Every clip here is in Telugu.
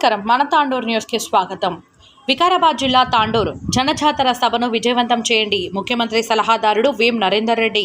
నమస్కారం. మన తాండూరు న్యూస్కి స్వాగతం. వికారాబాద్ జిల్లా తాండూరు జనజాతర సభను విజయవంతం చేయండి. ముఖ్యమంత్రి సలహాదారుడు వీం నరేందర్ రెడ్డి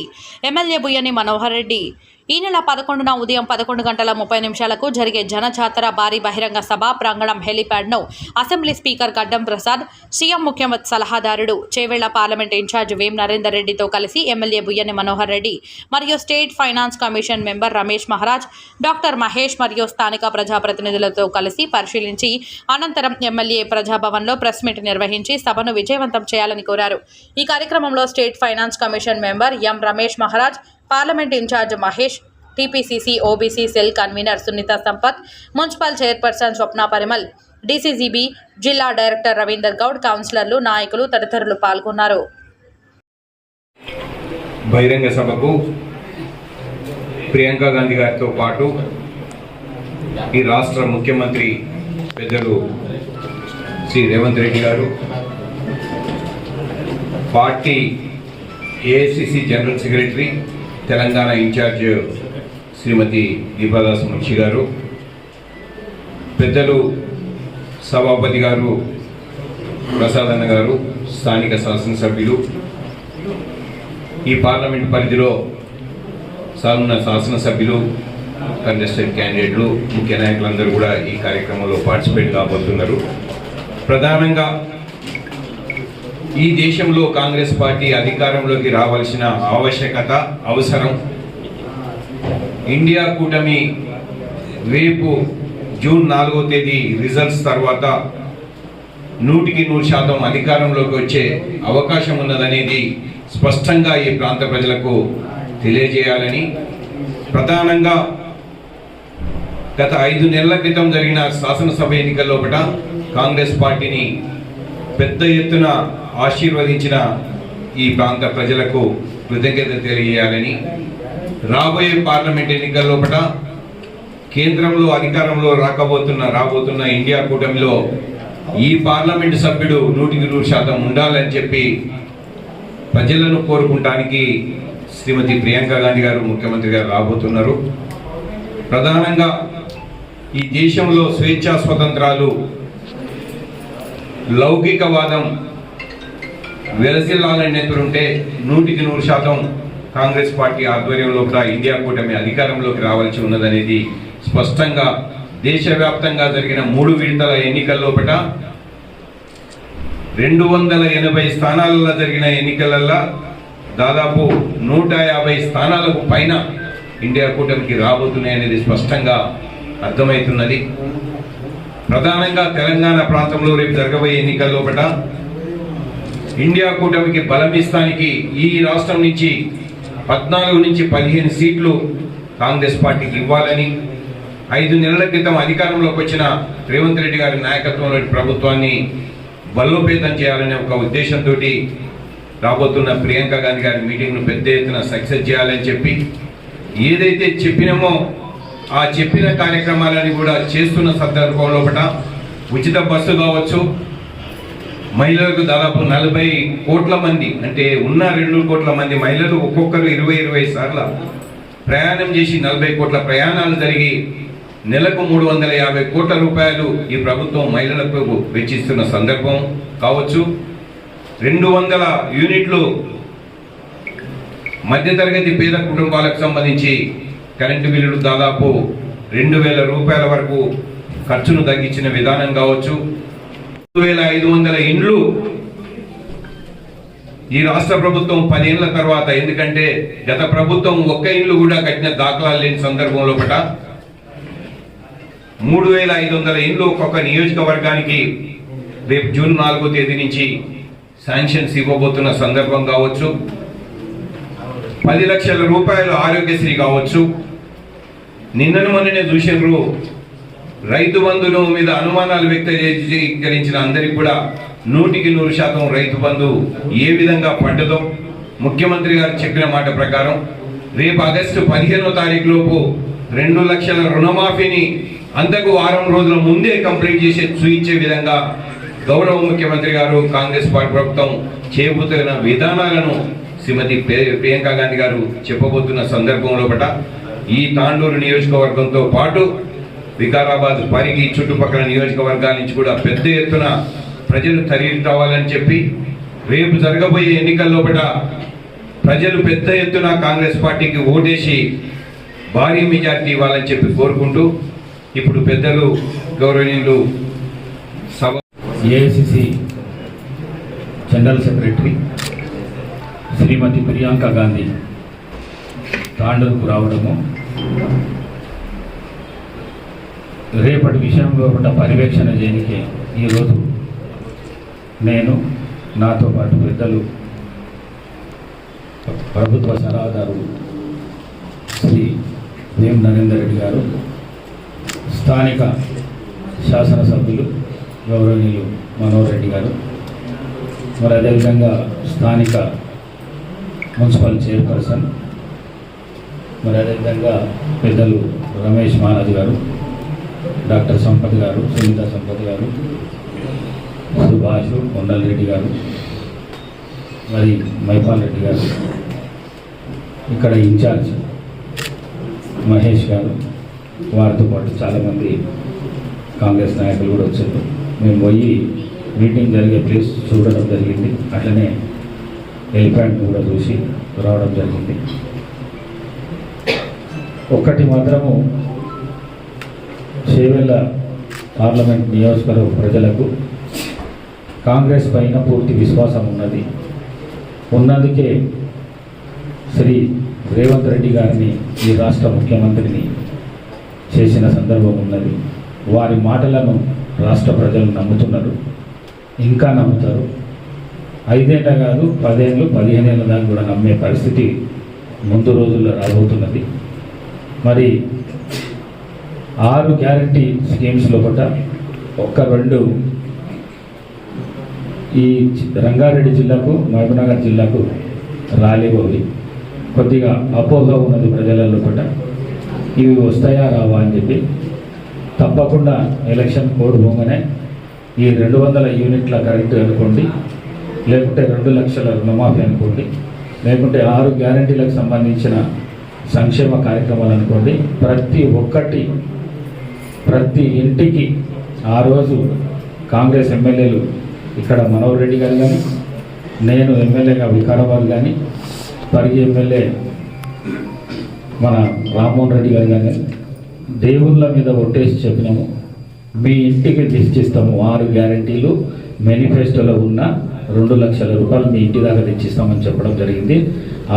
ఎమ్మెల్యే బుయ్యని మనోహర్ రెడ్డి ఈ నెల పదకొండున ఉదయం పదకొండు గంటల ముప్పై నిమిషాలకు జరిగే జనజాతర భారీ బహిరంగ సభ ప్రాంగణం హెలీప్యాడ్ను అసెంబ్లీ స్పీకర్ గడ్డం ప్రసాద్ సీఎం ముఖ్యమంత్రి సలహాదారుడు చేవేళ్ళ పార్లమెంట్ ఇన్ఛార్జ్ వేం నరేందర్ రెడ్డితో కలిసి ఎమ్మెల్యే బుయ్యని మనోహర్ రెడ్డి మరియు state finance commission member Ramesh Maharaj doctor Mahesh మరియు స్థానిక ప్రజాప్రతినిధులతో కలిసి పరిశీలించి అనంతరం ఎమ్మెల్యే ప్రజాభవన్లో ప్రెస్ మీట్ నిర్వహించి సభను విజయవంతం చేయాలని కోరారు. ఈ కార్యక్రమంలో state finance commission member M Ramesh Maharaj parliament incharge Mahesh TPCC OBC cell convener Sunitha Sampath municipal chairperson Swapna Parimal DCGB జిల్లా డైరెక్టర్ రవీందర్ గౌడ్ కౌన్సిలర్లు నాయకులు తదితరులు పాల్గొన్నారు. బహిరంగ సభకు ప్రియాంక గాంధీ గారితో పాటు ఈ రాష్ట్ర ముఖ్యమంత్రి పెద్దలు శ్రీ రేవంత్ రెడ్డి గారు party AICC general secretary Telangana incharge Shrimati Deepadas Munshi గారు పెద్దలు సభాపతి గారు ప్రసాదన్న గారు స్థానిక శాసనసభ్యులు. ఈ పార్లమెంట్ పరిధిలో సాగున్న శాసనసభ్యులు కంటెస్టెడ్ క్యాండిడేట్లు ముఖ్య నాయకులందరూ కూడా ఈ కార్యక్రమంలో పార్టిసిపేట్ కాబోతున్నారు. ప్రధానంగా ఈ దేశంలో కాంగ్రెస్ పార్టీ అధికారంలోకి రావాల్సిన ఆవశ్యకత అవసరం. ఇండియా కూటమి రేపు జూన్ నాలుగో తేదీ రిజల్ట్స్ తర్వాత నూటికి నూరు శాతం అధికారంలోకి వచ్చే అవకాశం ఉన్నదనేది స్పష్టంగా ఈ ప్రాంత ప్రజలకు తెలియజేయాలని. ప్రధానంగా గత ఐదు నెలల క్రితం జరిగిన శాసనసభ ఎన్నికల్లో కాంగ్రెస్ పార్టీని పెద్ద ఎత్తున ఆశీర్వదించిన ఈ ప్రాంత ప్రజలకు కృతజ్ఞత తెలియజేయాలని రాబోయే పార్లమెంట్ ఎన్నికల్లో లోపల కేంద్రంలో అధికారంలో రాకబోతున్న రాబోతున్న ఇండియా కూటమిలో ఈ పార్లమెంటు సభ్యుడు నూటికి నూరు శాతం ఉండాలని చెప్పి ప్రజలను కోరుకుంటానికి శ్రీమతి ప్రియాంక గాంధీ గారు ముఖ్యమంత్రి గారు రాబోతున్నారు. ప్రధానంగా ఈ దేశంలో స్వేచ్ఛా స్వతంత్రాలు లౌకికవాదం వెలసిల్లాలని నెత్తురుంటే నూటికి నూరు శాతం కాంగ్రెస్ పార్టీ ఆధ్వర్యంలో కూడా ఇండియా కూటమి అధికారంలోకి రావాల్సి ఉన్నదనేది స్పష్టంగా దేశవ్యాప్తంగా జరిగిన మూడు విడతల ఎన్నికల్లోపట రెండు వందల ఎనభై స్థానాలలో జరిగిన ఎన్నికలల్లో దాదాపు నూట యాభై స్థానాలకు పైన ఇండియా కూటమికి రాబోతున్నాయి అనేది స్పష్టంగా అర్థమవుతున్నది. ప్రధానంగా తెలంగాణ ప్రాంతంలో రేపు జరగబోయే ఎన్నికల్లోపట ఇండియా కూటమికి బలమిస్తానికి ఈ రాష్ట్రం నుంచి పద్నాలుగు నుంచి పదిహేను సీట్లు కాంగ్రెస్ పార్టీకి ఇవ్వాలని ఐదు నెలల క్రితం అధికారంలోకి వచ్చిన రేవంత్ రెడ్డి గారి నాయకత్వంలోని ప్రభుత్వాన్ని బలోపేతం చేయాలనే ఒక ఉద్దేశంతో రాబోతున్న ప్రియాంక గాంధీ గారి మీటింగ్ను పెద్ద ఎత్తున సక్సెస్ చేయాలని చెప్పి ఏదైతే చెప్పినామో ఆ చెప్పిన కార్యక్రమాలని కూడా చేస్తున్న సందర్భంలో ఒకట ఉచిత బస్సు కావచ్చు మహిళలకు దాదాపు నలభై కోట్ల మంది అంటే ఉన్న రెండు కోట్ల మంది మహిళలు ఒక్కొక్కరు ఇరవై ఇరవై సార్ల ప్రయాణం చేసి నలభై కోట్ల ప్రయాణాలు జరిగి నెలకు మూడు వందల యాభై కోట్ల రూపాయలు ఈ ప్రభుత్వం మహిళలకు వెచ్చిస్తున్న సందర్భం కావచ్చు. రెండు వందల యూనిట్లు మధ్యతరగతి పేద కుటుంబాలకు సంబంధించి కరెంటు బిల్లులు దాదాపు రెండు వేల రూపాయల వరకు ఖర్చును తగ్గించిన విధానం కావచ్చు. వేల ఐదు వందల ఇండ్లు ఈ రాష్ట్ర ప్రభుత్వం పదేళ్ళ తర్వాత ఎందుకంటే గత ప్రభుత్వం ఒక్క ఇల్లు కూడా కట్టిన దాఖలాలు లేని సందర్భంలో పట మూడు వేల ఐదు వందల ఇండ్లు ఒక్కొక్క నియోజకవర్గానికి రేపు జూన్ నాలుగో తేదీ నుంచి శాంక్షన్స్ ఇవ్వబోతున్న సందర్భం కావచ్చు. పది లక్షల రూపాయలు ఆరోగ్యశ్రీ కావచ్చు. నిన్నను మొన్ననే చూసినారు రైతు బంధును మీద అనుమానాలు వ్యక్తీకరించిన అందరికి కూడా నూటికి నూరు శాతం రైతు బంధు ఏ విధంగా పడ్డదో ముఖ్యమంత్రి గారు చెప్పిన మాట ప్రకారం రేపు ఆగస్టు పదిహేనో తారీఖు లోపు రెండు లక్షల రుణమాఫీని అంతకు వారం రోజుల ముందే కంప్లీట్ చేసి చూయించే విధంగా గౌరవ ముఖ్యమంత్రి గారు కాంగ్రెస్ పార్టీ ప్రభుత్వం చేయబోతున్న విధానాలను శ్రీమతి ప్రియాంక గాంధీ గారు చెప్పబోతున్న సందర్భంలో ఈ తాండూరు నియోజకవర్గంతో పాటు వికారాబాద్ పరిగి చుట్టుపక్కల నియోజకవర్గాల నుంచి కూడా పెద్ద ఎత్తున ప్రజలు తరలి రావాలని చెప్పి రేపు జరగబోయే ఎన్నికల్లో కూడా ప్రజలు పెద్ద ఎత్తున కాంగ్రెస్ పార్టీకి ఓటేసి భారీ మెజార్టీ ఇవ్వాలని చెప్పి కోరుకుంటూ ఇప్పుడు పెద్దలు గౌరవనీయులు సభ AICC general secretary Shrimati Priyanka Gandhi తాండూరుకు రావడము రేపటి విషయంలో కూడా పర్యవేక్షణ చేయడానికి ఈరోజు నేను నాతో పాటు పెద్దలు ప్రభుత్వ సలహాదారు శ్రీ వేం నరేందర్ రెడ్డి గారు స్థానిక శాసనసభ్యులు గౌరవనీయులు మనోహర్ రెడ్డి గారు మరి అదేవిధంగా స్థానిక మున్సిపల్ చైర్పర్సన్ మరి అదేవిధంగా పెద్దలు రమేష్ మహారాజ్ గారు డాక్టర్ సంపత్ గారు సునీత సంపత్ గారు సుభాష్ కొండల్ రెడ్డి గారు మరి మైపాల్ రెడ్డి గారు ఇక్కడ ఇన్ఛార్జ్ మహేష్ గారు వారితో పాటు చాలామంది కాంగ్రెస్ నాయకులు కూడా వచ్చారు. మేము పోయి మీటింగ్ జరిగే ప్లేస్ చూడడం జరిగింది. అట్లనే ఎలిఫెంట్ కూడా చూసి రావడం జరిగింది. ఒక్కటి మాత్రము చేవెళ్ళ పార్లమెంట్ నియోజకవర్గ ప్రజలకు కాంగ్రెస్ పైన పూర్తి విశ్వాసం ఉన్నది. ఉన్నందుకే శ్రీ రేవంత్ రెడ్డి గారిని ఈ రాష్ట్ర ముఖ్యమంత్రిని చేసిన సందర్భం ఉన్నది. వారి మాటలను రాష్ట్ర ప్రజలు నమ్ముతున్నారు. ఇంకా నమ్ముతారు. ఐదేళ్ళ కాదు పదేళ్ళు పదిహేనేళ్ళ దాకా కూడా నమ్మే పరిస్థితి ముందు రోజుల్లో రాబోతున్నది. మరి ఆరు గ్యారంటీ స్కీమ్స్లో కూడా ఒక్క రెండు ఈ రంగారెడ్డి జిల్లాకు మహబూబ్నగర్ జిల్లాకు రాలేవవి కొద్దిగా అపోహ ఉన్నది ప్రజలలో కూడా ఇవి వస్తాయా రావా అని చెప్పి తప్పకుండా ఎలక్షన్ కోడ్ పోగానే ఈ రెండు వందల యూనిట్ల కరెంట్ అనుకోండి లేకుంటే రెండు లక్షల రుణమాఫీ అనుకోండి లేకుంటే ఆరు గ్యారంటీలకు సంబంధించిన సంక్షేమ కార్యక్రమాలు అనుకోండి ప్రతి ఒక్కటి ప్రతి ఇంటికి ఆ రోజు కాంగ్రెస్ ఎమ్మెల్యేలు ఇక్కడ మనోహర్ రెడ్డి గారు కానీ నేను ఎమ్మెల్యేగా వికారాబాద్ కానీ పరిగి ఎమ్మెల్యే మన రామ్మోహన్ రెడ్డి గారు కానీ దేవుళ్ళ మీద ఒట్టేసి చెప్పినాము. మీ ఇంటికి తెచ్చిస్తాము ఆరు గ్యారంటీలు. మేనిఫెస్టోలో ఉన్న రెండు లక్షల రూపాయలు మీ ఇంటి దాకా తెచ్చిస్తామని చెప్పడం జరిగింది.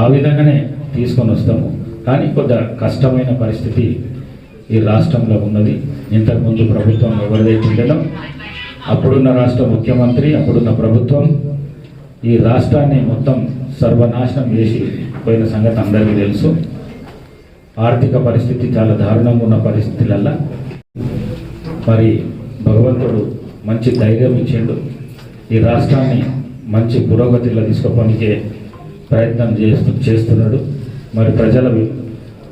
ఆ విధంగానే తీసుకొని వస్తాము. కానీ కొద్ది కష్టమైన పరిస్థితి ఈ రాష్ట్రంలో ఉన్నది. ఇంతకుముందు ప్రభుత్వం ఎవరిదైతే ఉండడం అప్పుడున్న రాష్ట్ర ముఖ్యమంత్రి అప్పుడున్న ప్రభుత్వం ఈ రాష్ట్రాన్ని మొత్తం సర్వనాశనం చేసి పోయిన సంగతి అందరికీ తెలుసు. ఆర్థిక పరిస్థితి చాలా దారుణంగా ఉన్న పరిస్థితులల్లా. మరి భగవంతుడు మంచి ధైర్యం ఇచ్చిండు. ఈ రాష్ట్రాన్ని మంచి పురోగతిలో తీసుకోపనికే ప్రయత్నం చేస్తూ చేస్తున్నాడు. మరి ప్రజల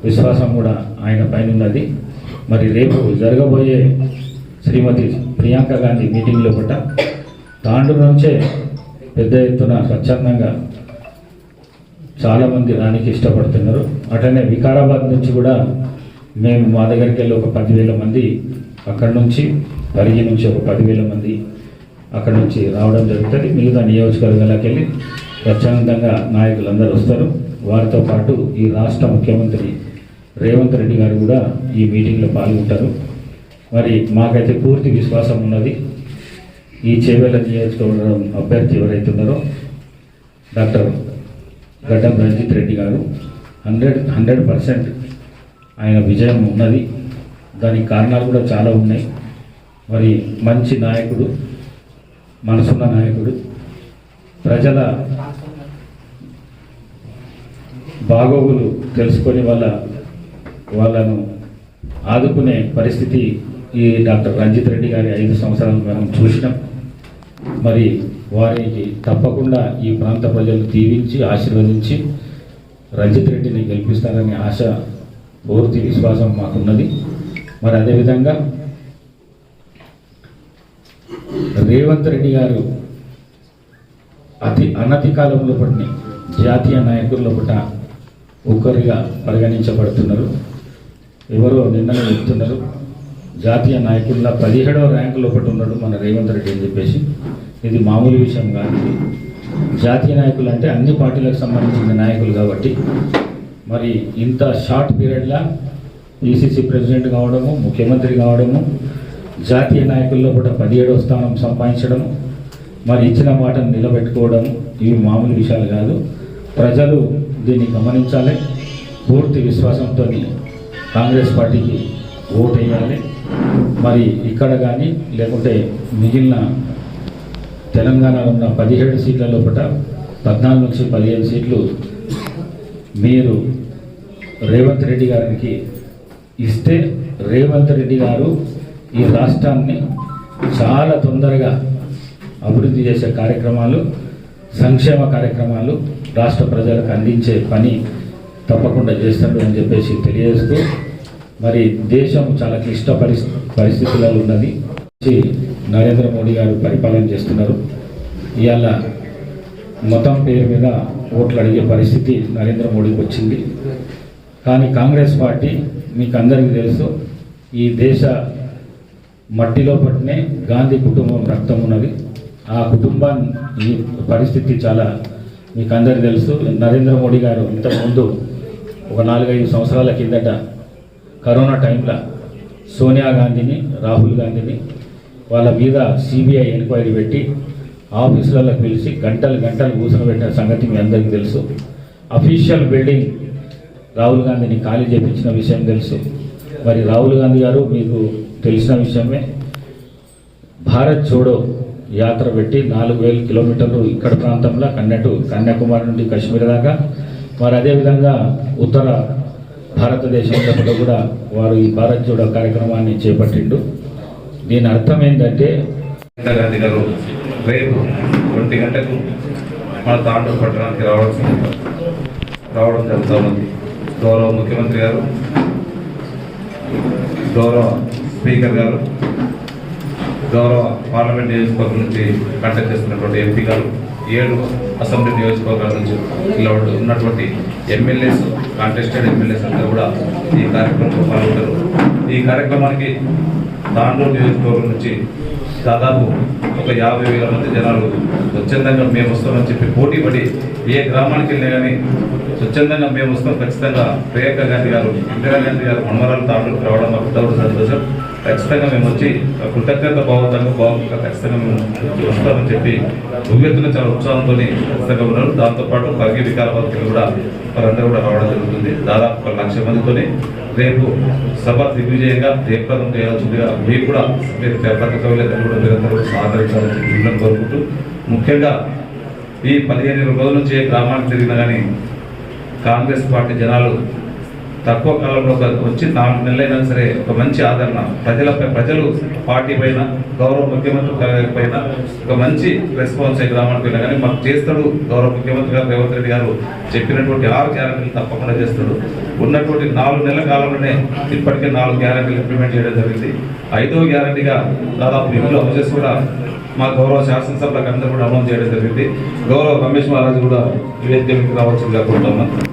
విశ్వాసం కూడా ఆయన పైన ఉన్నది మరి రేపు జరగబోయే శ్రీమతి ప్రియాంక గాంధీ మీటింగ్లో పట్ట తాండూరు నుంచే పెద్ద ఎత్తున స్వచ్ఛందంగా చాలామంది రానికి ఇష్టపడుతున్నారు. అట్లనే వికారాబాద్ నుంచి కూడా మేము మా దగ్గరికి వెళ్ళి ఒక పదివేల మంది అక్కడ నుంచి పరిగి నుంచి ఒక పదివేల మంది అక్కడ నుంచి రావడం జరుగుతుంది. మిగతా నియోజకవర్గాలకు వెళ్ళి స్వచ్ఛందంగా నాయకులందరూ వస్తారు. వారితో పాటు ఈ రాష్ట్ర ముఖ్యమంత్రి రేవంత్ రెడ్డి గారు కూడా ఈ మీటింగ్లో పాల్గొంటారు. మరి మాకైతే పూర్తి విశ్వాసం ఉన్నది. ఈ చేవేల నియోజకవర్గం అభ్యర్థి ఎవరైతే ఉన్నారో డాక్టర్ గడ్డం రంజిత్ రెడ్డి గారు హండ్రెడ్ హండ్రెడ్ పర్సెంట్ ఆయన విజయం ఉన్నది. దానికి కారణాలు కూడా చాలా ఉన్నాయి. మరి మంచి నాయకుడు మనసున్న నాయకుడు ప్రజల బాగోగులు తెలుసుకొని వాళ్ళ వాళ్ళను ఆదుకునే పరిస్థితి ఈ డాక్టర్ రంజిత్ రెడ్డి గారి ఐదు సంవత్సరాలు మనం చూసినాం. మరి వారికి తప్పకుండా ఈ ప్రాంత ప్రజలు దీవించి ఆశీర్వదించి రంజిత్ రెడ్డిని గెలిపిస్తారని ఆశ పూర్తి విశ్వాసం మాకున్నది. మరి అదేవిధంగా రేవంత్ రెడ్డి గారు అతి అనతి కాలంలో పడిన జాతీయ నాయకుల్లో పుట్ట ఒకరిగా పరిగణించబడుతున్నారు. ఎవరో నిన్ననే చెప్తున్నారు. జాతీయ నాయకుల్లో పదిహేడవ ర్యాంకులో ఒకటి ఉన్నాడు మన రేవంత్ రెడ్డి అని చెప్పేసి. ఇది మామూలు విషయం కాదు జాతీయ నాయకులు అంటే అన్ని పార్టీలకు సంబంధించిన నాయకులు కాబట్టి. మరి ఇంత షార్ట్ పీరియడ్లో ఈసీసీ ప్రెసిడెంట్ కావడము ముఖ్యమంత్రి కావడము జాతీయ నాయకుల్లో కూడా పదిహేడవ స్థానం సంపాదించడము మరి ఇచ్చిన మాటను నిలబెట్టుకోవడం ఇవి మామూలు విషయాలు కాదు. ప్రజలు దీన్ని గమనించాలి. పూర్తి విశ్వాసంతో కాంగ్రెస్ పార్టీకి ఓటు వేయాలి మరి ఇక్కడ కానీ లేకుంటే మిగిలిన తెలంగాణలో ఉన్న పదిహేడు సీట్ల లోపల పద్నాలుగు నుంచి పదిహేను సీట్లు మీరు రేవంత్ రెడ్డి గారికి ఇస్తే రేవంత్ రెడ్డి గారు ఈ రాష్ట్రాన్ని చాలా తొందరగా అభివృద్ధి చేసే కార్యక్రమాలు సంక్షేమ కార్యక్రమాలు రాష్ట్ర ప్రజలకు అందించే పని తప్పకుండా చేస్తాడు అని చెప్పేసి తెలియజేస్తూ మరి దేశం చాలా క్లిష్ట పరిస్థి పరిస్థితులలో ఉన్నది. నరేంద్ర మోడీ గారు పరిపాలన చేస్తున్నారు. ఇవాళ మతం పేరు మీద ఓట్లు అడిగే పరిస్థితి నరేంద్ర మోడీకి వచ్చింది. కానీ కాంగ్రెస్ పార్టీ మీకు అందరికీ తెలుసు ఈ దేశ మట్టిలో పట్టినే గాంధీ కుటుంబం రక్తం ఉన్నది. ఆ కుటుంబాన్ని ఈ పరిస్థితి చాలా మీకు అందరికీ తెలుసు. నరేంద్ర మోడీ గారు ఇంతకుముందు ఒక నాలుగైదు సంవత్సరాల కిందట కరోనా టైంలో సోనియా గాంధీని రాహుల్ గాంధీని వాళ్ళ మీద సిబిఐ ఎంక్వైరీ పెట్టి ఆఫీసులలో పిలిచి గంటలు గంటలు కూర్చోబెట్టిన సంగతి మీ అందరికీ తెలుసు. అఫీషియల్ బిల్డింగ్ రాహుల్ గాంధీని ఖాళీ చేపించిన విషయం తెలుసు. మరి రాహుల్ గాంధీ గారు మీకు తెలిసిన విషయమే. భారత్ చూడో యాత్ర పెట్టి నాలుగు వేల కిలోమీటర్లు ఇక్కడ ప్రాంతంలో కన్యటు కన్యాకుమారి నుండి కాశ్మీర్ దాకా. మరి అదేవిధంగా ఉత్తర భారతదేశంలో కూడా వారు ఈ భారత్ జోడో కార్యక్రమాన్ని చేపట్టిండు. దీని అర్థం ఏంటంటే గాంధీ గారు రేపు ఒంటి గంటకు మన తాండూరు పట్టణానికి రావాల్సి రావడం జరుగుతూ ఉంది. గౌరవ ముఖ్యమంత్రి గారు గౌరవ స్పీకర్ గారు గౌరవ పార్లమెంట్ నియోజకవర్గం నుంచి కండక్ట్ చేస్తున్నటువంటి ఎంపీ గారు ఏడు అసెంబ్లీ నియోజకవర్గాల నుంచి ఇలా ఉన్నటువంటి ఎమ్మెల్యేస్ కాంటెస్టెడ్ ఎమ్మెల్యేస్ అందరూ కూడా ఈ కార్యక్రమంలో పాల్గొంటారు. ఈ కార్యక్రమానికి తాండూరు నియోజకవర్గం నుంచి దాదాపు ఒక యాభై వేల మంది జనాలు స్వచ్ఛందంగా మేము వస్తామని చెప్పి పోటీ పడి ఏ గ్రామానికి వెళ్ళినా కానీ స్వచ్ఛందంగా మేము వస్తాం. ఖచ్చితంగా ప్రియాంక గాంధీ గారు ఇందిరా గాంధీ గారు మనవరాలు తాండూరుకు రావడం మాకు సంతోషం ఖచ్చితంగా మేము వచ్చి కృతజ్ఞత భావంతో భావంగా ఖచ్చితంగా మేము వస్తామని చెప్పి ఉవ్వెత్తున చాలా ఉత్సాహంతో ఖచ్చితంగా ఉన్నారు. దాంతోపాటు పరిగి వికారాబాద్కి కూడా వారందరూ కూడా రావడం జరుగుతుంది. దాదాపు ఒక లక్ష మందితోనే రేపు సభ దిగ్విజయంగా జయప్రదం చేయాల్సిందిగా మీరు కూడా మీరు పత్రికలేదని కూడా మీరందరూ కూడా సహకరించాలని చెప్పి కోరుకుంటూ ముఖ్యంగా ఈ పదిహేను రోజుల నుంచి ఏ గ్రామానికి తిరిగిన కానీ కాంగ్రెస్ పార్టీ జనాలు తక్కువ కాలంలో ఒక వచ్చి నాలుగు నెలలైనా సరే ఒక మంచి ఆదరణ. ప్రజలపై ప్రజలు పార్టీ పైన గౌరవ ముఖ్యమంత్రి గారి పైన ఒక మంచి రెస్పాన్స్ అయ్యి గ్రామానికి కానీ మాకు చేస్తాడు గౌరవ ముఖ్యమంత్రి గారు రేవంత్ రెడ్డి గారు చెప్పినటువంటి ఆరు గ్యారెంటీలు తప్పకుండా చేస్తాడు. ఉన్నటువంటి నాలుగు నెలల కాలంలోనే ఇప్పటికే నాలుగు గ్యారెంటీలు ఇంప్లిమెంట్ చేయడం జరిగింది. ఐదో గ్యారెంటీగా దాదాపు ఇంట్లో హౌసెస్ కూడా మా గౌరవ శాసనసభలకు అందరూ కూడా అమలు చేయడం జరిగింది. గౌరవ రమేష్ మహారాజు కూడా ఈ వేదిక మీకు రావాల్సిందిగా కోరుతామని